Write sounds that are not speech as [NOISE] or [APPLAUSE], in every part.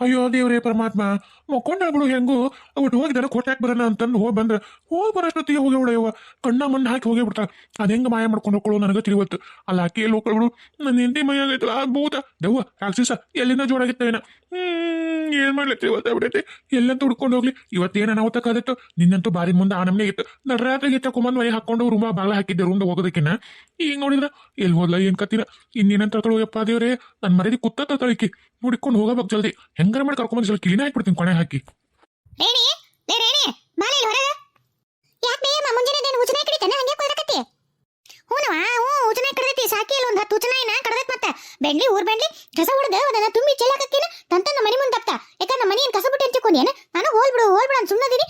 ಅಯ್ಯೋ, ದೇವ್ರೇ ಪರಮಾತ್ಮ ಮಕ್ಕೊಂಡಾಗಳು ಹೆಂಗು? ಒಟ್ಟು ಹೋಗಿದಾರ ಕೊಟ್ಟಾಕ್ ಬರೋಣ ಅಂತಂದು ಹೋಗಿ ಬಂದ್ರೆ, ಹೋಗಿ ಬರೋಷ್ಟೊತ್ತಿಗೆ ಹೋಗಿ ಯವ್ವ ಕಣ್ಣ ಮಣ್ಣು ಹಾಕಿ ಹೋಗಿ ಬಿಡ್ತಾಳ. ಅದು ಹೆಂಗೆ ಮಾಯ ಮಾಡ್ಕೊಂಡು ಹೋಗ್ಕೊಳ್ಳೋ ನನಗೆ ತಿಳಿವತ್ತು. ಅಲ್ಲ ಆಕೆ ಎಲ್ಲಿ ಹೋಗ್ಕೊಳ್ಬಿಡು? ನನ್ನ ಹೆಂಡತಿ ಮೈ ಆಗೈತಲ್ಲ ಆ ಭೂತ ದವ್ವ, ರಾಕ್ಷಸ, ಎಲ್ಲಿಂದ ಜೋಡಾಗಿತ್ತೇನ ಹ್ಮ್, ಏನ್ ಮಾಡ್ಲಿ ಇವತ್ತು ಬಿಡೈತಿ ಎಲ್ಲಂತ ಹುಡ್ಕೊಂಡು ಹೋಗ್ಲಿ. ಇವತ್ತೇನ ನಾವು ತಕ್ಕಾದಿತ್ತು ನಿನ್ನಂತೂ ಬಾರಿ ಮುಂದೆ ಆ ನಮ್ಮನೆ ಇತ್ತು ನಡ್ರಾತ್ರಿಗೆ ತಕೊಂಬಂದು ಮೈ ಹಾಕೊಂಡು ರೂಮ ಬಾಗ್ಲ ಹಾಕಿದ್ದೆ ರೂಮ್ದ ಹೋಗೋದಕ್ಕಿನ್ನ. ಈಗ ನೋಡಿದ್ರ, ಎಲ್ಲಿ ಹೋದ್ಲ, ಏನ್ ಕತ್ತಿನ? ಇನ್ನೇನಂತ ದೇವ್ರೆ ದೇವ್ರೇ. ನನ್ನ ಮರದಿ ಕುತ್ತ ತಳಿಕಿ ನೋಡಿಕೊಂಡು ಹೋಗಬೇಕು ಜಲ್ದಿ ಹೆಂಗಾರ ಮಾಡಿ ಕರ್ಕೊಂಬಂದು ಸ್ವಲ್ಪ ಕಿಲಿನ ಹಾಕ್ಬಿಡ್ತೀನಿ ಕೊನೆ ಹಾಕಿ. ರೇಣಿ ಲೇ ರೇಣಿ ಹೊರಗೆ. ಯಾಕೆ ಬೇಯಮ್ಮ ಮುಂಜಾನೆ ಏನು ಉಚನೆ ಕಡಿತಾನೆ? ಹಂಗೆ ಕೊಡಕತ್ತಿ ಹೂನವ ಕಡ್ದೈತಿ. ಸಾಕಿ ಇಲ್ಲ ಮತ್ತೆ. ಊರ್ ಬೆಂಡ್ಲಿ ಕಸ ಹೊಡೆದ ಅದನ್ನ ತುಂಬಿ ಚೆಲ್ಲಾಕತ್ತೀನ ತಂತ ನಮ್ಮ ಮನೆ ಮುಂದೆ ದಪ್ತ ಯಾಕ ನಮ್ಮ ಮನೆ ಏನ್ ಕಸ ಬಿಟ್ಟು ಹಂಚಿಕೊಂಡಿ ಏನ ನಾನು ಹೋಲ್ ಬಿಡು ಹೋಲ್ ಬಿಡು ಅಂತ ಸುಮ್ಮನದಿನಿ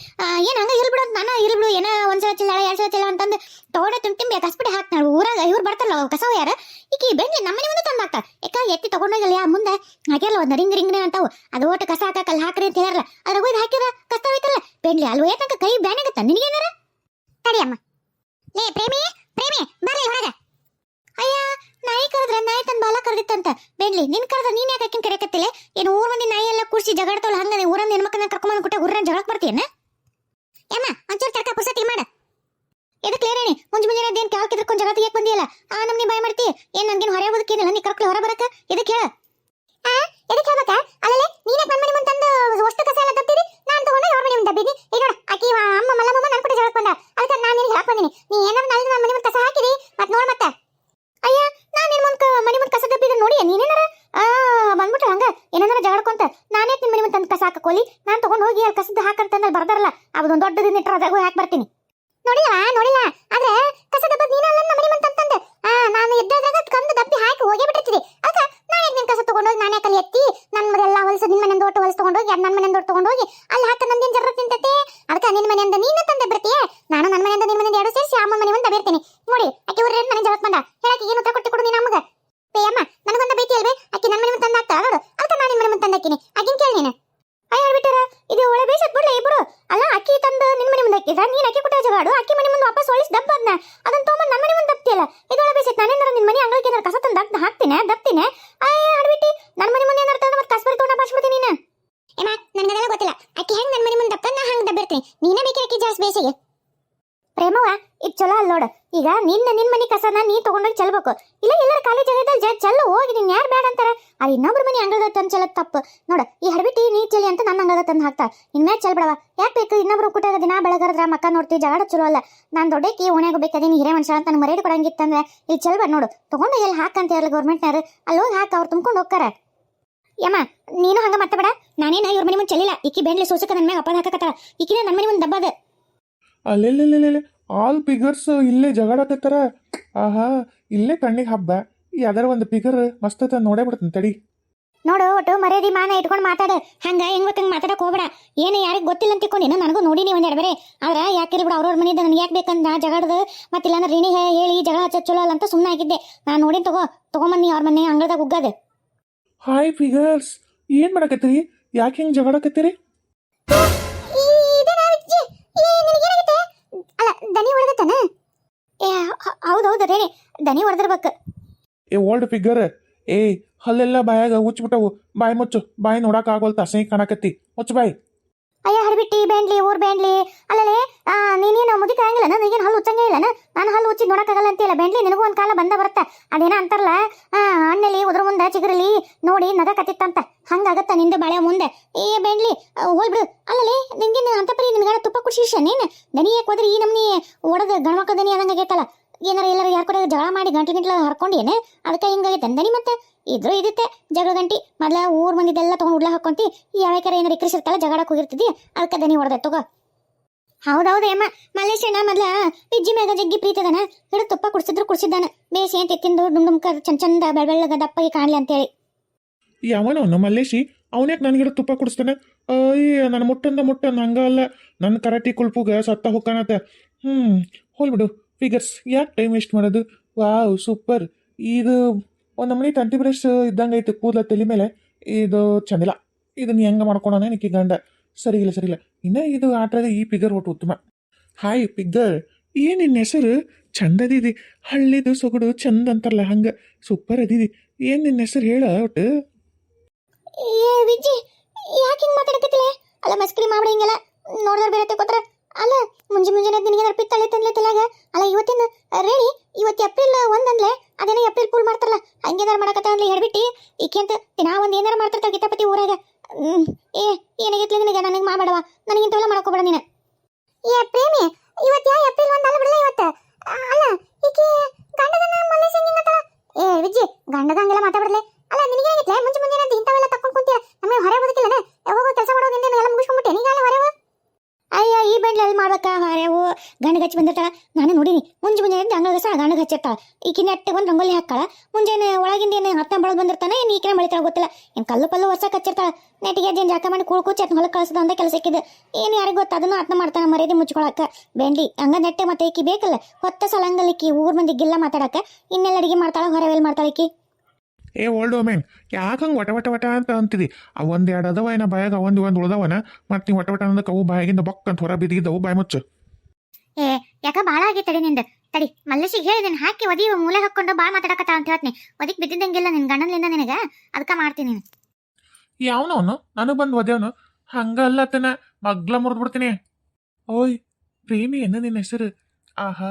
ಏನ್ ಹಂಗ ಇಲ್ ಬಿಡು ಅಂತ ನಾನು ಇಲ್ ಬಿಡು ಏನ ಒಂದ್ಸಲ ಚೆಲ್ಲಾಳ ಎರಡ್ ಸಲ ಚೆಲ್ಲ ಅಂತಂದು ತಗೊಂಡೆ ತುಂಬ ತುಂಬಿ ಕಸ್ಬಿಟ್ಟು ಹಾಕ್ತಾಳ ಊರಾಗ ಇವ್ರು ಬರ್ತಾರಲ್ಲ ಕಸ ಯಾರ ಈಕಿ ಬೆಂಡ್ಲಿ ನಮ್ಮ ಮನೆ ಮುಂದೆ ತಂದು ಹಾಕ್ತಾಳ ಯಾಕ ಎತ್ತಿ ತಗೊಂಡೋಗಲ್ಲ ಮುಂದೆ ಹಾಕ್ಯಾರಲ್ಲ ಒಂದು ರಿಂಗ್ ರಿಂಗ್ ಅಂತಾವು ಅದು ಒಟ್ಟು ಕಸ ಹಾಕಲ್ಲ ಹಾಕ್ರಿ ಅಂತ ಹೇಳ್ಯಾರಲ್ಲ ಅದ್ರ ಹೋಯ್ದು ಹಾಕಿರ ಕಷ್ಟ ಹೋಯ್ತಲ್ಲ ಬೆಂಡ್ಲಿ ಅಲ್ವ ಯಾಕಂಕ ಕೈ ಬ್ಯಾನಾಗತ್ತ ನಿನಗೇನಾರ ತಡಿಯಮ್ಮ ಲೇ, ಪ್ರೇಮಿ ಪ್ರೇಮಿ ಬರ್ಲಿ ಹೊರಗೆ. ಅಯ್ಯ, ನಾಯಿ ಕರೆದ್ರ ನಾಯಿ ತನ್ನ ಬಾಲ ಕರೆದಿತ್ತಂತ. ಬೆನ್ಲಿ ನಿನ್ ಕರೆದ್ರ ನೀನ್ ಯಾಕೆ ಆಕಿನ ಕರೆಯಕತ್ತಿಲ್ಲ ಏನು ಊರ್ ಮಂದಿ ನಾಯಿ ಎಲ್ಲ ಕೂರ್ಸಿ ಜಗಾಡ್ತಾವಲ್ಲ ಹಂಗ ಊರನ್ನ ಹೆಣ್ಮಕ್ಳನ್ನ ಕರ್ಕೊಂಡ್ ಕೊಟ್ಟ ಊರನ್ನ ಜಗಳಕ್ ಬರ್ತೀಯನ್ನ ಯಮ್ಮ, ಒಂಚೂರು ತರ್ಕ ಪುಸ್ತಕ ಮಾಡ. ಎದಕ್ಕೆ ಲೇರೇನಿ ಮುಂಜ್ ಮುಂಜಾನೆ ಅದೇನ್ ಕಾಲ್ ಕಿದ್ರಕೊಂಡು ಜಗಳ ತೆಗಿಯಕ್ ಬಂದಿಯಲ್ಲ? ಆ, ನಮ್ನಿ ಬಾಯ್ ಮಾಡ್ತಿ. ಏನ್ ನನ್ಗೇನ್ ಹೊರ ಹೋದಕ್ಕೇನಿಲ್ಲ ನೀ ಕರ್ಕೊಂಡು ಹೊರ ಬರಕ ಎದಕ್ಕೆ ಹೇಳ? ಎದಕ್ಕೆ ಹೇಳ್ಬೇಕ ಅಲ್ಲೇ ನೀನೇ ಬಂದ್ ಮನೆ ಮುಂದೆ ತಂದು ವಸ್ತು ಕಸ ಎಲ್ಲ ತಪ್ಪಿದಿ ನಾನ್ ತಗೊಂಡು ಅವ್ರ ಮನೆ ಮುಂದೆ ದಬ್ಬಿದಿ ಈಗ ನೋಡ ಆಕಿ ವ- ಅಮ್ಮ ಮಲ್ಲಮ್ಮ ನನ್ ಕೂಡ ಜಗಳಕ್ ಬಂದ ಅದಕ್ಕೆ ನಾನು ನಿನಗೆ ಹೇಳಕ್ ಬಂದಿನಿ ನೀ ಏನಾರ ನಾಳೆ ನನ್ನ ಮನೆ ಮುಂದೆ ಕಸ ಹಾಕಿದಿ ಮತ್ ನೋಡ್ ಮತ್ತೆ ಅಯ್ಯ ನಾನ್ ನಿನ್ ಮುಂದೆ ಮನೆ ಮುಂದೆ ಕಸ ದಬ್ಬಿದ್ರೆ ನೋಡಿ ನೀನೇನಾರ ಆ ಬಂದ್ಬಿಟ್ರೆ ಹಂಗ ಏನಾರ ಜಗಳಕೊಂತ ನಾನೇ ನಿನ್ ಮನೆ ಮುಂದೆ ತಂದು ಕಸ ಹಾಕೋಲಿ ನಾನ್ ತಗೊಂಡ್ ಹೋಗಿ ಅಲ್ಲಿ ಕಸದ ಹಾಕಂತಂದ್ರೆ ಬರ್ದಾರಲ್ಲ ಅದೊಂದು ದೊಡ್ಡದಿನ ಇಟ್ಟರೆ ಅದಾಗ ಹಾಕಿ ಬರ್ತೀನಿ ನೋಡಿಲ್ಲ ನೋಡಿಲ್ಲ ಆದ್ರೆ ಕಸ ಡಬ್ಬ ನೀನಲ್ಲ ನಮ್ಮ ಮನೆ ಮುಂದೆ ತಂತಂದೆ ಆ ನಾನು ಎದ್ದಾದಾಗ ಕಂದು ಡಬ್ಬಿ ಹಾಕಿ ಹೋಗೇ ಬಿಟ್ಟಿರ್ತೀವಿ ಅದಕ್ಕೆ ನಾ ಯಾಕೆ ನಿನ್ ಕಸ ತಗೊಂಡೋಗಿ ನಾನೇ ಕಲಿ ಎತ್ತಿ ನನ್ನ ಮನೆಲ್ಲ ಹೊಲಸು ನಿನ್ನ ಮನೆಯಿಂದ ಒಟ್ಟು ಹೊಲಸು ತಗೊಂಡೋಗಿ ಅದು ನನ್ನ ಮನೆಯಿಂದ ಒಟ್ಟು ತಗೊಂಡೋಗಿ ಅಲ್ಲಿ ಹಾಕ ನಂದೇನು ಜರ ತಿಂತೈತೆ ಅದಕ್ಕೆ ನಿನ್ನ ಮನೆಯಿಂದ ನೀನು ತಂದೆ ಬರ್ತೀಯ ನಾನು ನನ್ನ ಮನೆಯಿಂದ ನಿನ್ನ ಮನೆಯಿಂದ ಎರಡು ಸೇರಿಸಿ ಅಮ್ಮ ಮನೆ ಮುಂದೆ ಬೇರ್ತೀನಿ ನೋಡಿ ಆಕೆ ಊರ ಮನೆ ಜಗತ್ ಬಂದ ಹೇಳಕ್ಕೆ ಏನು ಉತ್ತರ ಕೊಟ್ಟು ಕೊಡು ನೀನು ಅಮ್ಮಗ ಬೇಯಮ್ಮ ನನಗೊಂದ ಬೇತಿ ಅಲ್ವೇ ಆಕೆ ನನ್ನ ಮನೆ ಮುಂದೆ ತಂದ ಆಗ್ತಾ ನೋಡು ಅದಕ್ಕೆ ಮನೆ ಆಗಿನ ಕೇಳಿ ನೀನು. ಅಯ್ಯ, ಹೇಳ್ಬಿಟ್ಟಾರ. ಇದು ಒಳ ಬೇಸತ್ ಬಿಡ್ಲ ಇಬ್ರು. ಅಲ್ಲ, ಅಕ್ಕಿ ತಂದು ನಿನ್ ಮನೆ ಮುಂದೆ ಹಾಕಿದ್ರ? ನೀನ್ ಅಕ್ಕಿ ಕೊಟ್ಟ ಜಗಾಡು. ಅಕ್ಕಿ ಮನೆ ಮುಂದೆ ವಾಪಸ್ ಹೊಳಿಸ್ ದಪ್ಪ ಅದನ್ನ ಅದನ್ನ ತೊಗೊಂಬಂದು ನನ್ನ ಮನೆ ಮುಂದೆ ದಪ್ತಿಯಲ್ಲ ಇದು ಒಳ್ಳೆ ಬೇಸತ್ ನಾನೇನಾರ ನಿನ್ನ ಮನೆ ಅಂಗಳಕ್ಕೆ ಏನಾರ ಕಸ ತಂದು ದಪ್ಪ ಹಾಕ್ತೀನಿ ದಪ್ತೀನಿ ಅಯ್ಯ ಆಡ್ಬಿಟ್ಟಿ ನನ್ನ ಮನೆ ಮುಂದೆ ಏನಾರ ತಂದು ಮತ್ತೆ ಕಸ್ಬರಿ ತೊಗೊಂಡ ಬಾಸ್ಬಿಡ್ತೀನಿ ನೀನು ಏಮ ನನಗದೆಲ್ಲ ಗೊತ್ತಿಲ್ಲ ಅಕ್ಕಿ ಹೆಂಗ್ ನನ್ನ ಮನೆ ಮುಂದೆ ದಪ್ಪ ನಾ ಹಂಗೆ ದಬ್ಬಿರ್ತೀನಿ ನೀನೇ ಬೇಕಿ ಅಕ್ಕಿ ಜಾಸ್ತಿ ಬೇಸಿಗೆ ಪ್ರೇಮವ್ವ ಇದು ಚಲೋ ಅಲ್ಲ ನೋಡು. ಈಗ ನಿನ್ನ ನಿನ್ನ ಮನೆ ಕಸನ ನೀ ತಗೊಂಡೋಗಿ ಚೆಲ್ಬೇಕು. ಇಲ್ಲ ಎಲ್ಲರ ಖಾಲಿ ಜಾಗದಲ್ಲಿ ಚೆಲ್ಲು ಹೋಗಿ ನೀನು ಯಾರು ಬೇಡ ಅಂತಾರ? ಆ ಇನ್ನೊಬ್ರ ಮನೆ ಅಂಗಳದ ತಂದು ಚೆಲ್ಲದ್ ತಪ್ಪು. ನೋಡು, ಈ ಹಡಬಿಟ್ಟಿ ನೀ ಚೆಲ್ಲಿ ಅಂತ ನನ್ನ ಅಂಗಳದ ತಂದು ಹಾಕ್ತಾ ಇನ್ಮೇಲೆ ಮೇಲೆ ಬಿಡವ ಯಾಕೆ ಬೇಕು? ಇನ್ನೊಬ್ರು ಕುಟ್ಟಾಗ ದಿನ ಬೆಳಗರದ್ರ ಮಕ್ಕ ನೋಡ್ತೀವಿ ಜಗಾಡ ಚಲೋ ಅಲ್ಲ. ನಾನು ದೊಡ್ಡಕಿ ಓಣ್ಯಾಗ ಬೇಕಾದೀನಿ ಹಿರೇ ಮನುಷ್ಯ ಅಂತ ನನಗೆ ಮರ್ಯಾದೆ ಕೊಡಂಗಿತ್ತಂದ್ರೆ ಇಲ್ಲಿ ಚೆಲ್ಬೇಡ ನೋಡು. ತಗೊಂಡು ಎಲ್ಲಿ ಹಾಕಂತ ಇರಲಿ ಗೌರ್ಮೆಂಟ್ನವ್ರು? ಅಲ್ಲಿ ಹೋಗಿ ಹಾಕ, ಅವ್ರು ತುಂಬ್ಕೊಂಡು ಹೋಗ್ತಾರೆ. ಯಮ್ಮ, ನೀನು ಹಂಗ ಮತ್ತೆ ಬೇಡ. ನಾನೇನ ಇವ್ರ ಮನೆ ಮುಂದೆ ಚೆಲ್ಲಿಲ್ಲ. ಇಕ್ಕಿ ಬೆಂಡ್ಲಿ ಸೂಸಕ ನನ್ನ ಮ್ಯಾಗ ಅಪ್ಪ ಹಾಕಕತ್ತಾರ ಇಕ್ಕಿನ ನನ್ನ ಮನೆ ಮುಂದೆ ದಬ್ಬದ. ಅಲ್ಲೆಲ್ಲೆಲ್ಲೆಲ್ಲೆ ಆಲ್ ಫಿಗರ್ಸ್ ಇಲ್ಲೇ ಜಗಾಡಕತ್ತಾರ ಆಹಾ ಇಲ್ಲೇ ಕಣ್ಣಿಗೆ ಹಬ್ಬ. ಯಾವ್ದಾರ ಒಂದು ಫಿಗರ್ ಮಸ್ತ್ ಅದ ನೋಡೇ ಬಿಡ್ತೀನಿ ತಡಿ. ನೋಡು ಒಟ್ಟು ಮರ್ಯಾದಿ ಮಾನ ಇಟ್ಕೊಂಡು ಮಾತಾಡ. ಹಂಗ ಹೆಂಗ್ ಗೊತ್ತಂಗ್ ಮಾತಾಡಕ್ ಹೋಗ್ಬೇಡ. ಏನು ಯಾರಿಗೆ ಗೊತ್ತಿಲ್ಲ ಅಂತ ತಿಕ್ಕೊಂಡು ನನಗೂ ನೋಡಿನಿ ಒಂದ್ ಎರಡು ಬೇರೆ. ಆದ್ರೆ ಯಾಕೆ ಬಿಡು ಅವ್ರವ್ರ ಮನೆಯಿಂದ ನನಗೆ ಯಾಕೆ ಬೇಕಂದ ಜಗಳದ? ಮತ್ತಿಲ್ಲ ರಿಣಿ ಹೇ- ಹೇಳಿ ಜಗಳ ಹಚ್ಚ ಚಲೋ ಅಲ್ಲ ಅಂತ ಸುಮ್ಮನೆ ಆಗಿದ್ದೆ. ನಾನು ನೋಡಿನ ತಗೋ ತಗೊಂಬನ್ನಿ ಅವ್ರ ಮನೆ ಅಂಗಳದಾಗ ಉಗ್ಗದೆ. ಹಾಯ್ ಫಿಗರ್ಸ್ ಏನ್ ಮಾಡಕತ್ತೀರಿ? ಯಾಕೆ ಹಿಂಗ್ ಜಗಾಡಕತ್ತೀರಿ ಅಲ್ಲ, ದನಿ ಹೊಡೆದತ್ತನ? ಏ ಹೌದು ಹೌದು ದನಿ ಹೊಡೆದಿರ್ಬೇಕು. ಏ ಓಲ್ಡ್ ಫಿಗರ್ ಏ, ಹಲ್ಲೆಲ್ಲ ಬಾಯಾಗ ಉಚ್ಬಿಟ್ಟವು ಬಾಯಿ ಮುಚ್ಚು, ಬಾಯಿ ನೋಡಕ್ ಆಗೋಲ್ತ ಸೈ ಕಾಣಕತ್ತಿ. ಮುಚ್ಚು ಬಾಯಿ. ಅಯ್ಯ, ಹರಿಬಿಟ್ಟಿ, ಬೇಂಡ್ಲಿ, ಊರ್ ಬೇಡ್ಲಿ. ಅಲ್ಲಲೇ ನೀನೇನು ಮುದಿಕ ಹಂಗಿಲ್ಲ ನನಗೇನು ಹಲ್ಲು ಉಚ್ಚಂಗೆ ಇಲ್ಲ ನಾನು ಹಲ್ಲು ಉಚ್ಚಿ ನೋಡಕ್ಕಾಗಲ್ಲ ಇಲ್ಲ ಬೇಂಡ್ಲಿ, ನಿನಗೂ ಒಂದು ಕಾಲ ಬಂದ ಬರುತ್ತೆ. ಅದೇನ ಅಂತಾರಲ್ಲ? ಹಣ್ಣಲ್ಲಿ, ಉದ್ರ ಮುಂದೆ ಚಿಗುರಲಿ ನೋಡಿ ನಗ ಕತ್ತಿತ್ತಂತ. ಹಂಗಾಗತ್ತ ನಿಂದು ಬಾಳೆ ಮುಂದೆ? ಏ, ಬೇಡ್ಲಿ ಹೋಲ್ ಬಿಡು. ಅಲ್ಲಲೇ, ನಿಂಗೇನು ಅಂತ ಪರಿ ನಿನ್ಗಾಡ ತುಪ್ಪ ಕುಡಿಸಿಶ ನೀನು? ದನಿ ಯಾಕೆ ಈ ನಮ್ನಿ ಒಡದ ಗಣಮಕ್ಕ ದನಿ ಆದಂಗೆ ಆಗೈತಲ್ಲ ಏನಾರ ಎಲ್ಲಾರ ಯಾರ ಕೂಡ ಜಗಳ ಮಾಡಿ ಗಂಟ್ಲು ಗಂಟ್ಲು ಹರ್ಕೊಂಡೇನೆ ಅದಕ್ಕೆ ಹಿಂಗಾಗೈತೆ. ದನಿ ಮತ್ತೆ? ಇದ್ರು ಇದಿತ್ತೆ ಜಗಳ ಗಂಟಿ. ಮೊದಲ ಊರ್ ಮಂದಿದೆಲ್ಲ ತಗೊಂಡು ಉಡ್ಲ ಹಾಕೊಂತಿ ಯಾವ್ಯಾಕಾರ ಏನಾರ ಇಕ್ಕರಿಸಿರ್ತಲ್ಲ ಜಗಳಕ್ಕೆ ಹೋಗಿರ್ತಿದ್ದಿ ಅದಕ್ಕೆ ದನಿ ಹೊಡೆದ, ತಗೋ. ಹೌದೌದು ಏಮ್ಮ ಮಲ್ಲೇಶಣ್ಣ ಮೊದ್ಲ ಬಿಜ್ಜಿ ಮ್ಯಾಗ ಜಗ್ಗಿ ಪ್ರೀತದನ ಹಿಡಿದು ತುಪ್ಪ ಕುಡಿಸಿದ್ರು ಕುಡಿಸಿದ್ದಾನೆ. ಬೇಸಿ ಅಂತ ತಿಂದು ಡುಮ್ ಡುಮ್ಕ ಚಂದ ಚಂದ ಬೆಳಬೆಳ್ಳಗ ದಪ್ಪ ದಪ್ಪಗೆ ಕಾಣ್ಲಿ ಅಂತೇಳಿ. ಯಾವನವನು ಮಲ್ಲೇಶಿ ಅವನ್ಯಾಕೆ ನನಗಿಡ ತುಪ್ಪ ಕುಡಿಸ್ತಾನೆ? ಅಯ್ಯ, ನನ್ನ ಮುಟ್ಟಂದ ಮುಟ್ಟಂದ ಹಂಗಲ್ಲ ನನ್ನ ಕರಾಟಿ ಕುಲ್ಪುಗ ಸತ್ತ ಹೊಕ್ಕಾನತ ಹ್ಞೂ ಹೋಲ್ಬಿಡು ಫಿಗರ್ಸ್ ಯಾಕೆ ಟೈಮ್ ವೇಸ್ಟ್ ಮಾಡೋದು? ವಾವ್ ಸೂಪರ್ ಇದು ಒಂದು ನಮ್ಮನೆ ತಂತಿ ಬ್ರಷ್ ಇದ್ದಂಗೆ ಐತೆ, ಕೂದಲ ತಲೆ ಮೇಲೆ, ಇದು ಚಂದಿಲ್ಲ ಇದನ್ನ ಹೆಂಗೆ ಮಾಡ್ಕೊಳೋಣ ನಿಕ್ಕಿ ಗಂಡ? ಸರಿ ಇಲ್ಲ ಇನ್ನು ಇದು ಆಟದ ಈ ಪಿಗರ್ ಒಟ್ಟು ಉತ್ತಮ. ಹಾಯ್ ಪಿಗ್ಗರ್ ಏನು ನಿನ್ನ ಹೆಸರು? ಚಂದದಿದಿ ಹಳ್ಳಿದು ಸೊಗಡು ಚಂದ ಅಂತಾರಲ್ಲ, ಹಂಗೆ. ಸೂಪರ್ ಅದಿದಿ ಏನು ನಿನ್ನ ಹೆಸರು ಹೇಳ ಒಟ್ಟು? ಏ ಯಾಕೆ ಹಿಂಗೆ ಮಾತಾಡಕತ್ತಿಲ್ಲ ಅಲ್ಲ ಮಸ್ಕರಿ ಮಾಡಿ ಹಿಂಗೆಲ್ಲ ನೋಡಿದ್ರೆ ಬೇರೆ ಅಲ್ಲ, ಮುಂಜಿ ಮುಂಜಾನೆ ನಿನಗೆ ಪಿತ್ತಳೆ ತಂದ್ಲೆ ತಲೆಯಾಗ? ಅಲ್ಲ, ಇವತ್ತಿನ? ರೆಡಿ, ಇವತ್ತು ಏಪ್ರಿಲ್ ಒಂದ್ ಅಂದ್ಲೆ ಅದೇನೋ ಏಪ್ರಿಲ್ ಪೂಲ್ ಮಾಡ್ತಾರಲ್ಲ ಹಂಗೇನಾರ ಮಾಡಕತ್ತ ಅಂದ್ಲೆ ಹೇಳ್ಬಿಟ್ಟು, ಈಕೆಂತ ದಿನಾ ಒಂದ್ ಏನಾರ ಮಾಡ್ತಿರ್ತಾವ ಗೀತಾಪತಿ ಊರಾಗ. ಏ, ಏನಾಗೈತ್ಲಿ ನಿನಗೆ? ನನಗೆ ಮಾಡಬೇಡವ ನನಗಿಂತವೆಲ್ಲ ಮಾಡ್ಕೋಬೇಡ ನೀನು. ಏ, ಪ್ರೇಮಿ, ಇವತ್ತು ಯಾ ಏಪ್ರಿಲ್ ಒಂದ್ ಅಲ್ಲ ಬಿಡಲ್ಲ ಇವತ್ತು? ಅಲ್ಲ, ಈಕೆ ಗಂಡದನ್ನ ಮಲ್ಲೇಶ್ ಹೆಂಗಿಂಗತ್ತ ಏ, ವಿಜ್ಜಿ ಗಂಡದಂಗೆಲ್ಲ ಮಾತಾಡ್ಬಿಡ್ಲೆ ಅಲ್ಲ ನಿನಗೆ ಆಗಿತ್ಲೆ ಮುಂಚೆ ಮುಂಜಾನೆ ಇಂಥವೆಲ್ಲ ತಕ್ಕೊಂಡು ಕುಂತೀಯ? ನಮಗೆ ಹೊರ ಬದುಕಿಲ್ಲನ? ಯಾವಾಗ ಕೆಲಸ ಮಾಡೋದ್ರಿಂದ ಎಲ್ಲ ಮುಗಿಸ್ಕೊಂಡ್ಬಿಟ್ಟೆ? ನೀನು ಹೊರವ ಅಯ್ಯ, ಈ ಬಂಡ್ಲಿ ಅಲ್ಲಿ ಮಾಡ್ಬೇಕಾ? ಹೊರೆವು ಗಂಡ ಹಚ್ಚಿ ಬಂದಿರ್ತಾಳ. ನಾನು ನೋಡಿನಿ. ಮುಂಜೆ ಮುಂಜಾನೆ ಎದ್ದು ಅಂಗಳ ಸಹ ಗಂಡ ಹಚ್ಚಿರ್ತಾಳ. ಈಕಿ ನೆಟ್ಟೆ ಒಂದು ರಂಗೋಲಿ ಹಾಕ್ತಾಳ. ಮುಂಜಾನೆ ಒಳಗಿಂದ ಏನು ಹತ್ತ ಬಳದ್ ಬಂದಿರ್ತಾನೆ, ಏನು ಈಕಿನ ಮಳಿತಾಳ ಗೊತ್ತಿಲ್ಲ. ಏನು ಕಲ್ಲು ಪಲ್ಲು ಹೊಸ ಹಚ್ಚಿರ್ತಾಳ. ನೆಟ್ಟಿಗೆ ಅದೇನು ಜಾಕ ಮಾಡಿ ಕೂಳ್ ಕೂಚಿ ಅದನ್ನ ಹೊಲಕ್ಕೆ ಕಳ್ಸದ ಅಂತ ಕೆಲಸ ಇಕ್ಕಿದ್ದು ಏನು ಯಾರಿಗೆ ಗೊತ್ತ ಅದನ್ನು ಅರ್ಥ ಮಾಡ್ತಾನೆ ಮರ್ಯಾದೆ ಮುಚ್ಕೊಳಕ್ಕೆ ಬೆಂಡಿ ಹಂಗ ನೆಟ್ಟೆ ಮತ್ತೆ ಈಕಿ ಬೇಕಲ್ಲ? ಹೊತ್ತ ಸಲಂಗಲ್ ಈಕಿ ಊರ್ ಮಂದಿಗೆಲ್ಲ ಮಾತಾಡಕ್ಕೆ ಇನ್ನೆಲ್ಲ ಅಡಿಗೆ ಮಾಡ್ತಾಳ, ಹೊರವೆಲ್ ಮಾಡ್ತಾಳ ಈಕಿ. ಏ ಓಲ್ಡ್ ವುಮೆನ್ ಯಾಕೆ ಹಂಗೆ ಒಟ ವಟ ವಟ ಅಂತ ಅಂತಿದಿ ಅವು ಒಂದು ಎರಡು ಅದಾವ ಏನ ಬಾಯಾಗ ಒಂದು ಒಂದು ಉಳಿದವನ? ಮತ್ತೆ ನೀವು ವಟ ಒಟ ಅನ್ನೋದಕ್ಕೆ ಅವು ಬಾಯಾಗಿಂದ ಬೊಕ್ಕ ಅಂತ ಹೊರ ಬಿದ್ದಿದ್ದವು ಬಾಯಿ ಮುಚ್ಚು. ಏ ಯಾಕ ಬಾಳ ಆಗೈತೆ ತಡಿ ನಿಂದ? ತಡಿ ಮಲ್ಲೇಶಿಗೆ ಹೇಳಿ ನೀನು ಹಾಕಿ ಒದಿ ಮೂಲೆ ಹಾಕ್ಕೊಂಡು ಬಾಳ ಮಾತಾಡಕತ್ತ ಅಂತ ಹೇಳ್ತೀನಿ. ಒದಿಕ್ ಬಿದ್ದಿದ್ದಂಗಿಲ್ಲ ನಿನ್ ಗಂಡನಿಂದ ನಿನಗ? ಅದಕ್ಕ ಮಾಡ್ತೀನಿ ನೀನು. ಯಾವನವನು? ನನಗೆ ಬಂದು ಒದೇವನು ಹಂಗಲ್ಲತನ ಮಗ್ಲ ಮುರಿದ್ಬಿಡ್ತೀನಿ. ಓಯ್ ಪ್ರೇಮಿ ಏನು ನಿನ್ನ ಹೆಸರು? ಆಹಾ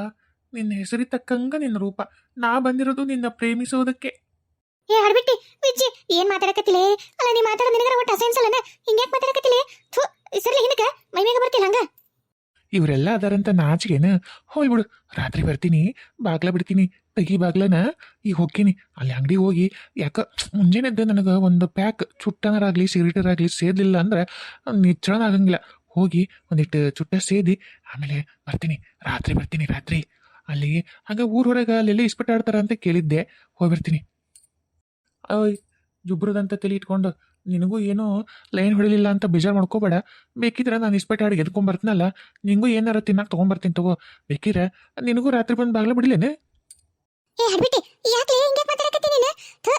ನಿನ್ನ ಹೆಸರಿ ತಕ್ಕಂಗ ನಿನ್ನ ರೂಪ. ನಾ ಬಂದಿರೋದು ನಿನ್ನ ಪ್ರೇಮಿಸೋದಕ್ಕೆ. ಏ ಹಡ್ಬಿಟ್ಟಿ ವಿಜ್ಜಿ ಏನ್ ಮಾತಾಡಕತ್ತಿಲೆ? ಅಲ್ಲ, ನೀ ಮಾತಾಡ ನಿನಗರ ಒಟ್ಟು ಅಸೈನ್ಸ್ ಅಲ್ಲನ? ಹಿಂಗ್ಯಾಕ್ ಮಾತಾಡಕತ್ತಿಲೆ? ಥು, ಸರ್ಲಿ ಹಿಂದಕ ಮೈ ಮೇಗ ಬರ್ತಿಲ್ಲ ಹಂಗ? ಇವರೆಲ್ಲ ಅದಾರಂತ ನಾಚಿಗೆನ? ಹೋಯ್ ಬಿಡು. ರಾತ್ರಿ ಬರ್ತೀನಿ. ಬಾಗ್ಲ ಬಿಡ್ತೀನಿ. ತೆಗಿ ಬಾಗ್ಲನ. ಈಗ ಹೋಗ್ತೀನಿ. ಅಲ್ಲಿ ಅಂಗಡಿ ಹೋಗಿ, ಯಾಕ ಮುಂಜಾನೆದ್ದು ನನಗೆ ಒಂದು ಪ್ಯಾಕ್ ಚುಟ್ಟನರಾಗಲಿ, ಸಿಗರೇಟರಾಗಲಿ ಸೇದಲಿಲ್ಲ ಅಂದ್ರೆ ನಿಚ್ಚಳನ ಆಗಂಗಿಲ್ಲ. ಹೋಗಿ ಒಂದಿಟ್ಟು ಚುಟ್ಟ ಸೇದಿ, ಆಮೇಲೆ ಬರ್ತೀನಿ. ರಾತ್ರಿ ಬರ್ತೀನಿ, ರಾತ್ರಿ. ಅಲ್ಲಿ, ಹಂಗ ಊರ್ ಹೊರಗೆ ಅಲ್ಲೆಲ್ಲ ಇಸ್ಪಟ್ಟಾಡ್ತಾರ ಅಂತ ಕೇಳಿದ್ದೆ. ಹೋಗ್ಬರ್ತೀನಿ. ಜುಬ್ರದಂತ ತಲೆ ಇಟ್ಕೊಂಡು, ನಿನಗೂ ಏನೋ ಲೈನ್ ಹೊಡಿಲಿಲ್ಲ ಅಂತ ಬೇಜಾರು ಮಾಡ್ಕೋಬೇಡ. ಬೇಕಿದ್ರೆ ನಾನು ಇಸ್ಪೆಟ್ ಆಡಿ ಎದ್ಕೊಂಬರ್ತೀನಲ್ಲ, ನಿಂಗೂ ಏನಾರ ತಿನ್ನಕ್ಕೆ ತೊಗೊಂಬರ್ತೀನಿ ತಗೋ. ಬೇಕಿದ್ರೆ ನಿನಗೂ ರಾತ್ರಿ ಬಂದು ಬಾಗ್ಲ ಬಿಡ್ಲೇನೆ? ಏ, ಹರ್ಬಿಟ್ಟಿ, ಯಾಕೆ ಹಿಂಗ್ಯಾಕ್ ಮಾತಾಡಕತ್ತಿ ನೀನು? ಥು,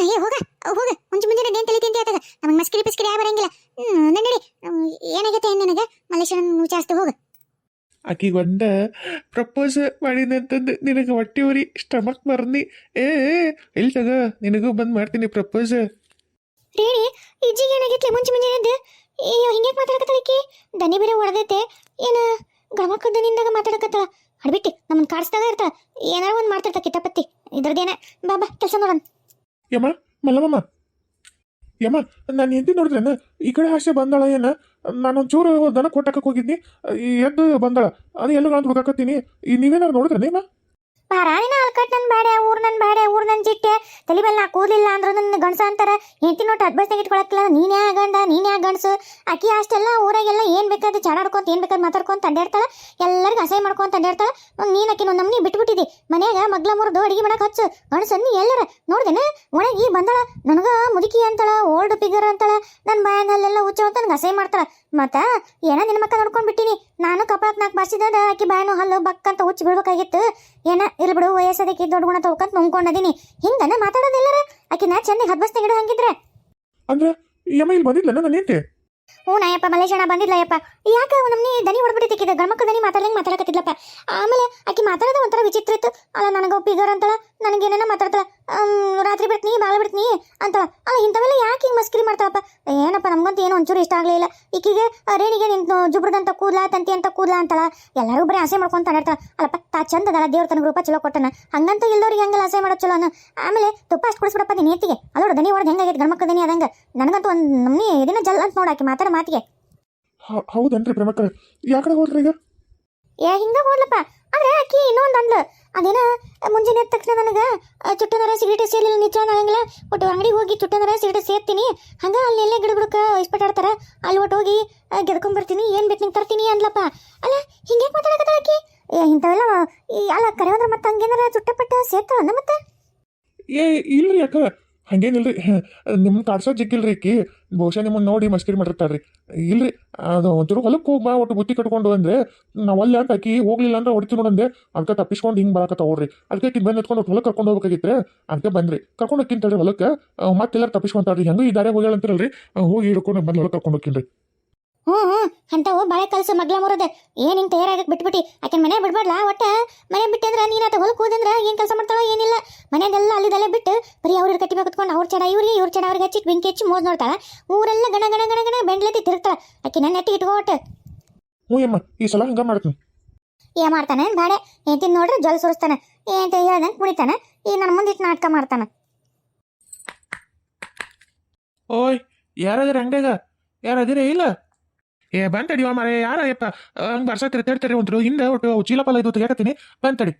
ಏ, ಹೋಗ ಹೋಗ ಮುಂಜಿ ಮುಂಜಾನೆ ಏನ್ ತಲೆ ತಿಂತಿ ಆತದ ನಮಗೆ ಮಸ್ಕಿರಿ ಪಿಸ್ಕಿರಿ ಯಾವ ಬರಂಗಿಲ್ಲ. ನಡಿ ಏನಾಗೈತೆ ಏನ್ ನನಗೆ? ಮಲ್ಲೇಶನ್ ಜಾಸ್ತಿ ಹೋಗ. ಆಕಿಗೆ ಒಂದ ಪ್ರಪೋಸ್ ಮಾಡಿದಂತಂದು ನಿನಗೆ ಹೊಟ್ಟೆ ಉರಿ ಸ್ಟಮಕ್ ಮರ್ನಿ. ಏ ಇಲ್ಲಿ ತಗ ನಿನಗೂ ಬಂದು ಮಾಡ್ತೀನಿ ಪ್ರಪೋಸ್. ರೀ ಇಜ್ಜಿಗೆ ಏನಾಗೈತಿ ಮುಂಚೆ ಮುಂಜಾನೆ ಅಯ್ಯೋ ಹಿಂಗ್ಯಾಕೆ ಮಾತಾಡಕತ್ತಾಳ ಈಕಿ? ದನಿ ಬೇರೆ ಹೊಡೆದೈತೆ ಏನ ಗಮಕ ದನಿಂದಾಗ ಮಾತಾಡಕತ್ತಳ ಹಡ್ಬಿಟ್ಟಿ ನಮ್ಮನ್ನ ಕಾಡಿಸ್ದಾಗ ಇರ್ತಾಳ. ಏನಾರ ಒಂದ್ ಮಾಡ್ತಿರ್ತಾ ಕಿತಾಪತ್ತಿ ಇದ್ರದ್ದೇನ ಬಾ ಬಾ ಕೆಲಸ ನೋಡೋಣ. ಯಮ್ಮ ಮಲ್ಲಮ್ಮ ಯಮ್ಮ ನಾನು ಹೆಂಡತಿ ನೋಡಿದ್ರೇನ? ಈ ಕಡೆ ಹಾಸ್ಯ ಬಂದಾಳ ಏನ? ನಾನು ಒಂಚೂರು ದನ ಕೊಟ್ಟಕ್ಕೆ ಹೋಗಿದ್ನಿ. ಎದ್ದು ಬಂದಳ. ಅದು ಎಲ್ಲ ನಾನು ಹುಡುಕಾಕತ್ತೀನಿ ಈ ನೀವೇನಾರು ನೋಡಿದ್ರೆ ಯಮ್ಮ ಪಾರಾಣಿನ ಅಲ್ಕಟ್ ನನ್ ಬೇಡ ಊರ್ ನನ್ ಬೇಡ ಊರ್ ನನ್ ಜಿಟ್ಟೆ. ತಲೆ ಮೇಲೆ ನಾ ಕೂದಲಿಲ್ಲ ಅಂದ್ರ ನನ್ನ ಗಂಡಸ ಅಂತಾರ. ಹೆಂಡತಿ ನೋಟ್ ಅಡ್ಬಸ್ನಾಗ ಇಟ್ಕೊಳಕ್ಕಿಲ್ಲ, ನೀನ್ ಯಾ ಗಂಡ, ನೀನ್ ಯಾ ಗಂಡಸು? ಅಕ್ಕಿ ಅಷ್ಟೆಲ್ಲ ಊರಾಗೆಲ್ಲ ಏನ್ ಬೇಕಾದ್ರೆ ಚಾಡಾಡ್ಕೊಂತ ಏನ್ ಬೇಕಾದ್ರೆ ಮಾತಾಡ್ಕೊಂತ ಅಡ್ಡಾಡ್ತಾಳ ಎಲ್ಲರಿಗೂ ಅಸಹ್ಯ ಮಾಡ್ಕೊಂತ ಅಡ್ಡಾಡ್ತಾಳ ನೀನ್ ಆಕಿ ನಮ್ನಿ ಬಿಟ್ಬಿಟ್ಟಿದಿ. ಮನ್ಯಾಗ ಮಗ್ಲ ಮುರಿದು ಅಡಿಗೆ ಮಾಡಕ್ ಹಚ್ಚು. ಗಂಡಸ ನೀ ಎಲ್ಲರ. ನೋಡ್ದೇನ? ಒಣಗಿ ಬಂದಾಳ. ನನಗ ಮುದುಕಿ ಅಂತಾಳ, ಓಲ್ಡ್ ಫಿಗರ್ ಅಂತಾಳ. ನನ್ ಬಾಯಲ್ಲೆಲ್ಲ ಹುಚ್ಚ ಅಂತ ನನಗೆ ಅಸಹ್ಯ ಮಾಡ್ತಾಳ. ಮತ್ತ ಏನ ನಿನ್ನ ಮಕ್ಕ ನೋಡ್ಕೊಂಡ್ ಬಿಟ್ಟಿನಿ. ನಾನು ಕಪಾಕ್ ನಾಲ್ಕು ಬಾಸಿದ ಆಕಿ ಬಾಯನು ಹಲ್ಲು ಬಕ್ ಅಂತ ಹುಚ್ಚಿ ಬೀಳ್ಬೇಕಾಗಿತ್ತು. ಏನ ಇಲ್ ಬಿಡು ವಯಸ್ಸದಕ್ಕೆ ದೊಡ್ಡ ಗುಣ ತಗೋಕಂತ ನುಂಗ್ಕೊಂಡದೀನಿ ಹಿಂಗನ ಮಾತಾಡೋದಿಲ್ಲರ? ಆಕಿನ ನಾ ಚಂದ ತೆಗಿಡು ಹಂಗಿದ್ರೆ. ಅಂದ್ರೆ ಯಮ್ಮ ಇಲ್ಲಿ ಬಂದಿದ್ಲ ನನ್ನ ಹೆಂಡತಿ? ಹ್ಞೂ ನಾಯಪ್ಪ ಮಲೇಶಣ್ಣ ಯಪ್ಪ ಯಾಕೆ ನಮ್ಮನೆ ದನಿ ಹೊಡ್ಬಿಟ್ಟಿಕ್ಕಿದ ಗಣಮಕ್ಕ ದನಿ ಮಾತಾಡಂಗೆ ಮಾತಾಡಕತ್ತಿದ್ಲಪ್ಪ. ಆಮೇಲೆ ಆಕಿ ಮಾತಾಡೋದು ಒಂಥರ ವಿಚಿತ್ರ ಇತ್ತು. ಅಲ್ಲ ನನಗೆ ಒಪ್ಪಿಗರ ಅಂತಾಳ ನನಗೇನೇನೋ ಮಾತಾಡ್ತಾಳ? ರಾತ್ರಿ ಬಿಡ್ತೀನಿ ಬಾಳ ಬಿಡ್ತೀನಿ ಅಂತಳ ಅಲ್ಲ ಇಂಥವೆಲ್ಲ ಯಾಕೆ ಹಿಂಗೆ ಮಸ್ಕಿರಿ ಮಾಡ್ತಾಳಪ್ಪ? ಏನಪ್ಪ ನಮಗಂತೂ ಏನೋ ಒಂಚೂರು ಇಷ್ಟ ಆಗಲಿಲ್ಲ ಈಕಿಗೆ ರೇಣಿಗೆ ನಿಂತು ಜುಬ್ರದಂತ ಕೂದಲ ತಂತಿ ಅಂತ ಕೂದಲ ಅಂತಳ. ಎಲ್ಲರೂ ಬರೀ ಆಸೆ ಮಾಡ್ಕೊಂತ ಅಡ್ತಾಳ ಅಲ್ಲಪ್ಪ ತಾ ಚಂದ ಅದಲ್ಲ ದೇವ್ರ ತನಗೆ ರೂಪ ಚಲೋ ಕೊಟ್ಟನ. ಹಂಗಂತ ಇಲ್ಲದವ್ರಿಗೆ ಹೆಂಗೆಲ್ಲ ಆಸೆ ಮಾಡೋದು ಚಲೋ ಅನ್ನ ಆಮೇಲೆ ತುಪ್ಪ ಅಷ್ಟು ಕುಡಿಸ್ಬಿಡಪ್ಪ ನೀನು ಎತ್ತಿಗೆ ಅಲ್ಲೋಡ ದನಿ ಹೊಡೆದು ಹೆಂಗಾಗೈತೆ ಗಣಮಕ್ಕ ದನಿ ಅದಂಗ ನನಗಂತೂ ಒಂದು ನಮ್ಮನಿ ಇದನ್ನ ಜಲ್ ಅಂತ ನೋಡಾಕಿ ಮಾತಾಡ ಮಾತಿಗೆ. ಹೌದೇನ್ರಿ ಹೌದನ್ರಿ ಪ್ರೇಮಕ್ಕಳ ಯಾಕಡೆ ಹೋದ್ರಿ ಈಗ? ಏ ಹಿಂಗೆ ಹೋದ್ಲಪ್ಪ. ಆದ್ರೆ ಆಕಿ ಇನ್ನೊಂದು ಅಂದ್ಲು. ಅದೇನ, ಮುಂಜಾನೆ ಎದ್ದ ತಕ್ಷಣ ನನಗೆ ಚುಟ್ಟನರ ಸಿಗರೇಟ್ ಸೇರ್ಲಿಲ್ಲ ನಿಚ್ಚ ಹಂಗಿಲ್ಲ ಒಟ್ಟು ಅಂಗಡಿಗೆ ಹೋಗಿ ಚುಟ್ಟನರ ಸಿಗರೇಟ್ ಸೇರ್ತೀನಿ. ಹಂಗ ಅಲ್ಲಿ ಎಲ್ಲೇ ಗಿಡ ಗಿಡಕ್ಕೆ ಇಸ್ಪಟಾಡ್ತಾರ ಅಲ್ಲಿ ಒಟ್ಟು ಹೋಗಿ ಗೆದ್ಕೊಂಡ್ಬರ್ತೀನಿ ಏನು ಬೇಕು ನಿಂಗೆ ತರ್ತೀನಿ ಅಂದ್ಲಪ್ಪ. ಅಲ್ಲ ಹಿಂಗೆ ಮಾತಾಡಕತ್ತಾಳ ಆಕಿ? ಇಂಥವೆಲ್ಲ ಅಲ್ಲ ಕರೆಯೋದ್ರ ಮತ್ತೆ ಹಂಗೇನಾರ ಚುಟ್ಟಪಟ್ಟ ಸೇರ್ತಾವ ಮತ್ತೆ? ಏ, ಇಲ್ರಿ ಯಾಕ ಹಂಗೇನಿಲ್ರಿ. [LAUGHS] ನಿಮ್ಮ ಕಾಡ್ಸೋ ಜಿಕ್ಕಿಲ್ರಿ ಈಕಿ. ಬಹುಶಃ ನಿಮ್ಮನ್ನು ನೋಡಿ ಮಸ್ಕಿರಿ ಮಾಡಿರ್ತಾರ್ರಿ ಇಲ್ರಿ, ಅದು ಒಂಚೂರು ಹೊಲಕ್ಕೆ ಹೋಗಿ ಬಾ, ಒಟ್ಟು ಬುತ್ತಿ ಕಟ್ಕೊಂಡು ಅಂದ್ರೆ ನಾವು ಅಲ್ಲಿ ಅಂತ ಆಕಿ ಹೋಗ್ಲಿಲ್ಲ ಅಂದ್ರೆ ಹೊಡಿತು ನೋಡಂದೆ ಅದಕ್ಕೆ ತಪ್ಪಿಸ್ಕೊಂಡು ಹಿಂಗೆ ಬರಕತ್ತ ಹೋಗ್ರಿ ಅದಕ್ಕೆ ಆಕಿ ಬಂದು ಎತ್ಕೊಂಡು ಹೊಲಕ್ಕೆ ಕರ್ಕೊಂಡು ಹೋಗ್ಬೇಕಾಗಿತ್ತು ಅದಕ್ಕೆ ಬಂದ್ರಿ. ಕರ್ಕೊಂಡು ಹೋಗ್ಕಿಂತಳ್ರಿ ಹೊಲಕ್ಕೆ ಮತ್ತೆಲ್ಲರೂ ತಪ್ಪಿಸ್ಕೊಂತಾರ್ರಿ ಹೆಂಗೂ ಈ ದಾರಿ ಹೋಗ್ಯಾಳಂತಿರಲ್ರಿ ಹೋಗಿ ಹಿಡ್ಕೊಂಡು ಬಂದು ಹೊಲಕ್ಕೆ ಕರ್ಕೊಂಡು ಹೋಗ್ತೀನಿ ಹ್ಞೂ ಹ್ಞೂ ಅಂಥವು ಬಾಳೆ ಕಲಸು ಮಗ್ಲ ಮುರದ. ಏನ್ ಹಿಂಗೆ ತಯಾರಾಗಕ್ಕೆ ಬಿಟ್ಬಿಟ್ಟು? ಆಕೆ ಮನೆ ಬಿಡ್ಬಾರ್ಲ ಒಟ್ಟ? ಮನೆ ಬಿಟ್ಟಿದ್ರ ನೀನು ಆತ ಹೊಲಕ್ಕೆ ಹೋದಂದ್ರೆ ಏನು ಕೆಲಸ ಮಾಡ್ತಾಳೋ ಏನಿಲ್ಲ. ಮನೆಯಲ್ಲೆಲ್ಲ ಅಲ್ಲಿದಲ್ಲೇ ಬಿಟ್ಟು ಬರೀ ಅವ್ರಿಗೆ ಕಟ್ಟಿ ಮೇಲೆ ಕುತ್ಕೊಂಡು ಅವ್ರ ಚಡ ಇವ್ರಿಗೆ ಇವ್ರ ಚಡ ಅವ್ರಿಗೆ ಹಚ್ಚಿ ಬೆಂಕಿ ಹಚ್ಚಿ ಮೋದ್ ನೋಡ್ತಾಳ. ಊರೆಲ್ಲ ಗಣ ಗಣ ಗಣ ಗಣ ಬೆಂಡ್ಲತ್ತಿ ತಿರುಗ್ತಾಳ. ಆಕೆ ನನ್ನ ನೆಟ್ಟಿಗೆ ಒಟ್ಟು ಹ್ಞೂ ಅಮ್ಮ ಈ ಸಲ ಹಂಗ ಮಾಡ್ತೀನಿ. ಏ ಮಾಡ್ತಾನೆ ಬಾಡೆ? ತಿನ್ ನೋಡ್ರಿ ಜಲ್ ಸುರಿಸ್ತಾನೆ. ಏಂತ ಹೇಳ್ದಂಗೆ ಕುಡಿತಾನೆ ಈಗ ನನ್ನ ಮುಂದೆ ಇಟ್ಟು ನಾಟಕ ಮಾಡ್ತಾನೆ. ಓಯ್ ಯಾರಾದ್ರೆ ಅಂಗಡಿಯಾಗ? ಯಾರದಿರ ಇಲ್ಲ? ಏ ಬಂತಡಿವ ಮಾರೇ ಯಾರ ಯಪ್ಪ ಹಂಗೆ ಬರ್ಸತ್ರಿ ತಡ್ತಾರೆ ಒಂದ್ರು ಹಿಂದೆ ಒಟ್ಟು ಚೀಲ ಪಲ್ಲ ಇದು ತೆಗಿಯಕತ್ತೀನಿ. ಬಂತಡಿ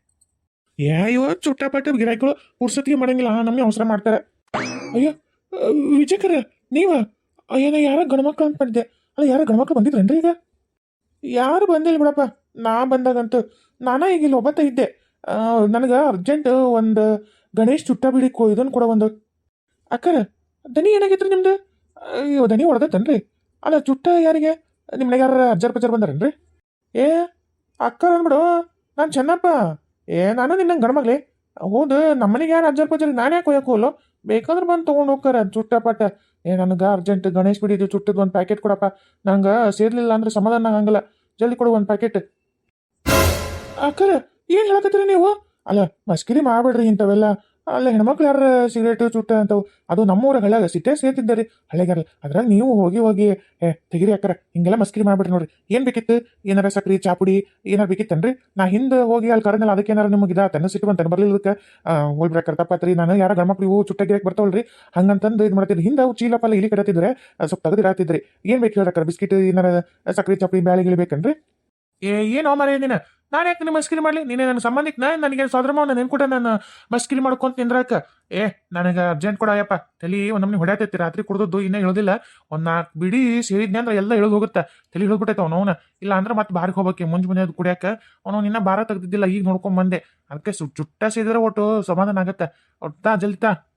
ಏ ಇವ ಚುಟ್ಟಪಟ್ಟ ಗಿರಾಕಿಗಳು ಪುರ್ಸತಿಗೆ ಮಾಡಂಗಿಲ್ಲ. ನಮಗೆ ಅವಸರ ಮಾಡ್ತಾರೆ. ಅಯ್ಯೋ ವಿಜಯಕರ, ನೀವ? ಏನೋ ಯಾರ ಗಣಮಕ್ಳು ಅಂತ ಮಾಡಿದ್ದೆ. ಅಲ್ಲ, ಯಾರ ಗಣಮಕ್ಳು ಬಂದಿದ್ರೇನ್ರಿ ಈಗ? ಯಾರು ಬಂದಿಲ್ಲ ಬಿಡಪ್ಪ. ನಾ ಬಂದಾಗಂತೂ ನಾನಾ ಈಗ ಇಲ್ಲಿ ಒಬ್ಬಂತ ಇದ್ದೆ. ನನಗೆ ಅರ್ಜೆಂಟ್ ಒಂದು ಗಣೇಶ್ ಚುಟ್ಟ ಬಿಡಿ ಕೊ ಇದನ್ನು ಕೊಡ ಒಂದು. ಅಕ್ಕರ, ದನಿ ಏನಾಗೈತ್ರಿ ನಿಮ್ದು? ಅಯ್ಯೋ, ದನಿ ಹೊಡೆದತ್ತನ್ರಿ ಅಲ್ಲ, ಚುಟ್ಟ ಯಾರಿಗೆ? ನಿಮ್ಮ ಮನೆಗೆ ಯಾರು ಅಜ್ಜರ್ ಪಜ್ಜರ್ ಬಂದಾರೇನ್ರಿ? ಏ, ಅಕ್ಕ ಅಂದ್ಬಿಡು ನಾನು ಚೆನ್ನಪ್ಪ. ಏ, ನಾನು ನಿನ್ನಂಗೆ ಗಣಮಗ್ಲಿ ಹೌದು, ನಮ್ಮನೆಗೆ ಯಾರು ಅಜ್ಜರ್ ಪಜ್ಜರ್, ನಾನು ಯಾಕೆ ಹೋಯಕ್ಕೆ ಹೋಲು ಬೇಕಾದ್ರೆ ಬಂದು ತೊಗೊಂಡು ಹೋಗ್ತಾರೆ ಚುಟ್ಟ ಪಟ್ಟ ಏ, ನನಗೆ ಅರ್ಜೆಂಟ್ ಗಣೇಶ್ ಬಿಡಿದು ಚುಟ್ಟದ ಒಂದು ಪ್ಯಾಕೆಟ್ ಕೊಡಪ್ಪ. ನಂಗೆ ಸೇರ್ಲಿಲ್ಲ ಅಂದ್ರೆ ಸಮಾಧಾನ ಆಗಂಗಿಲ್ಲ. ಜಲ್ದಿ ಕೊಡು ಒಂದು ಪ್ಯಾಕೆಟ್ ಅಕ್ಕರ, ಏನು ಹೇಳಕತ್ತೀರಿ ನೀವು? ಅಲ್ಲ, ಮಸ್ಕಿರಿ ಮಾಡ್ಬೇಡ್ರಿ ಇಂಥವೆಲ್ಲ. ಅಲ್ಲ ಹೆಣ್ಮಕ್ಳು ಯಾರ ಸಿಗರೇಟು ಚುಟ್ಟ ಅಂತವು ಅದು ನಮ್ಮೂರ ಹಳ್ಯಾಗ ಸಿಟ್ಟೇ ಸೇರ್ತಿದ್ದಾರೆ ಹಳ್ಳಿಗಾರಲ್ಲ ಅದ್ರಾಗ ನೀವು ಹೋಗಿ ಹೋಗಿ, ಏ, ತೆಗಿರಿ ಅಕ್ಕರ, ಹಿಂಗೆಲ್ಲ ಮಸ್ಕಿರಿ ಮಾಡ್ಬಿಟ್ರಿ ನೋಡ್ರಿ. ಏನು ಬೇಕಿತ್ತು? ಏನಾರ ಸಕ್ರಿ, ಚಾಪುಡಿ, ಏನಾರು ಬೇಕಿತ್ತನ್ರಿ? ನಾ ಹಿಂದೆ ಹೋಗಿ ಅಲ್ಲಿ ಕರೆದ್ನಲ್ಲ, ಅದಕ್ಕೆ ಏನಾರ ನಿಮಗೆ ಇದ ತನ್ನ ಸಿಟ್ಟು ಬಂತಾನೆ ಬರ್ಲಿಲ್ಲದಕ್ಕೆ ಹೋಗ್ಬಿಡ್ರಿ ತಪ್ಪಾತ್ರಿ ನಾನು ಯಾರ ಗಂಡ್ಮಕ್ಳು ಇವು ಚುಟ್ಟ ಗಿರಕ್ಕೆ ಬರ್ತಾವಲ್ರಿ. ಹಂಗಂತಂದು ಇದು ಮಾಡ್ತಿದ್ರಿ. ಹಿಂದೆ ಅವು ಚೀಲಪಲ್ಲ ಪಾಲ ಇಲ್ಲಿ ಕಡತಿದ್ರೆ ಸ್ವಲ್ಪ ತೆಗೆದಿರಾತಿದ್ರಿ ಏನು ಬೇಕು ಹೇಳಕ್ಕ ಬಿಸ್ಕಿಟ್, ಏನಾರ ಸಕ್ರಿ, ಚಾಪುಡಿ, ಬ್ಯಾಳಿ ಗಿಳಿ ಬೇಕನ್ರಿ? ಏ, ಏನೋ ಮರ ನೀನು. ನಾನು ಯಾಕೆ ನಿಮ್ಮ ಮಸ್ಕಿರಿ ಮಾಡಲಿ? ನೀನೇ ನನ್ನ ಸಂಬಂಧಿಕನ ನನಗೆ ಸೋದರಮ್ಮ ಕೂಡ ನಾನು ಮಸ್ಕಿರಿ ಮಾಡ್ಕೊಂತ ನಿಂದ್ರಾಕ. ಏ, ನನಗೆ ಅರ್ಜೆಂಟ್ ಕೊಡಯಪ್ಪ ತಲೆ ಒಂದು ನಮ್ನಿ ಹೊಡ್ಯಾತೈತಿ, ರಾತ್ರಿ ಕುಡ್ದದ್ದು ಇನ್ನೂ ಇಳೋದಿಲ್ಲ. ಒಂದು ನಾಲ್ಕು ಬಿಡಿ ಸೇರಿದ್ನೆ ಅಂದ್ರೆ ಎಲ್ಲ ಇಳಿದು ಹೋಗುತ್ತೆ. ತಲೆ ಇಳಿದ್ಬಿಟ್ಟೈತೆ ಅವನವನ. ಇಲ್ಲ ಅಂದ್ರೆ ಮತ್ತೆ ಬಾರಿಗೆ ಹೋಗಬೇಕು, ಮುಂಜ್ ಮುಂಜಾನೆ ಅದು ಕುಡಿಯಾಕ. ಅವನು ನಿನ್ನ ಬಾರ ತೆಗ್ದಿದ್ದಿಲ್ಲ, ಈಗ ನೋಡ್ಕೊಂಡ್ ಬಂದೆ. ಅದಕ್ಕೆ ಸು ಚುಟ್ಟ ಸೇದಿದ್ರೆ ಒಟ್ಟು ಸಮಾಧಾನ ಆಗತ್ತೆ. ಒಟ್ಟ ಜಲ್ದಿ ತಾ.